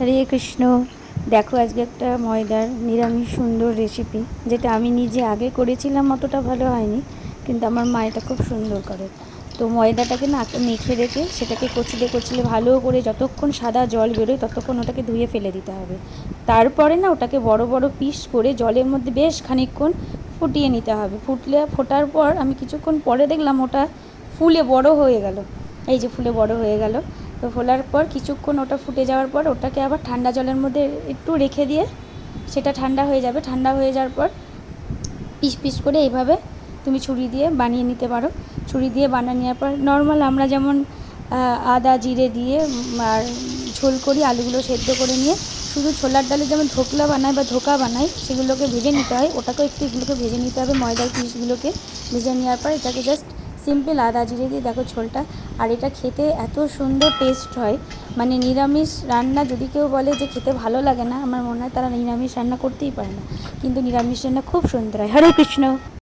হরে কৃষ্ণ। দেখো আজকে একটা ময়দার, নিরামিষ সুন্দর রেসিপি যেটা আমি নিজে আগে করেছিলাম, অতটা ভালো হয়নি, কিন্তু আমার মা এটা খুব সুন্দর করে। তো ময়দাটাকে না মেখে রেখে সেটাকে কচলে কচলে ভালো করে যতক্ষণ সাদা জল বেরোয় ততক্ষণ ওটাকে ধুয়ে ফেলে দিতে হবে। তারপরে না ওটাকে বড় বড় পিস করে জলের মধ্যে বেশ খানিকক্ষণ ফুটিয়ে নিতে হবে। ফুটলে, ফোটার পর আমি কিছুক্ষণ পরে দেখলাম ওটা ফুলে বড় হয়ে গেল। এই যে ফুলে বড় হয়ে গেল। তো ফোলার পর কিছুক্ষণ ওটা ফুটে যাওয়ার পর ওটাকে আবার ঠান্ডা জলের মধ্যে একটু রেখে দিয়ে সেটা ঠান্ডা হয়ে যাবে। ঠান্ডা হয়ে যাওয়ার পর পিস পিস করে এইভাবে তুমি ছুরি দিয়ে বানিয়ে নিতে পারো। ছুরি দিয়ে বানিয়ে নেওয়ার পর নর্মাল আমরা যেমন আদা, জিরে দিয়ে আর ঝোল করি, আলুগুলো সেদ্ধ করে নিয়ে শুধু ছোলার ডালে যেমন ধোকলা বানায় বা ধোকা বানাই সেগুলোকে ভেজে নিতে হয়, ওটাকেও একটু এগুলোকে ভেজে নিতে হবে, ময়দার পিসগুলোকে ভেজে নেওয়ার পর এটাকে জাস্ট সিম্পল আদা জিরে দিয়ে দেখো ঝোলটা। আর এটা খেতে এত সুন্দর টেস্ট হয়। মানে নিরামিষ রান্না যদি কেউ বলে যে খেতে ভালো লাগে না, আমার মনে হয় তারা নিরামিষ রান্না করতেই পারে না। কিন্তু নিরামিষ রান্না খুব সুন্দর হয়। হরে কৃষ্ণ।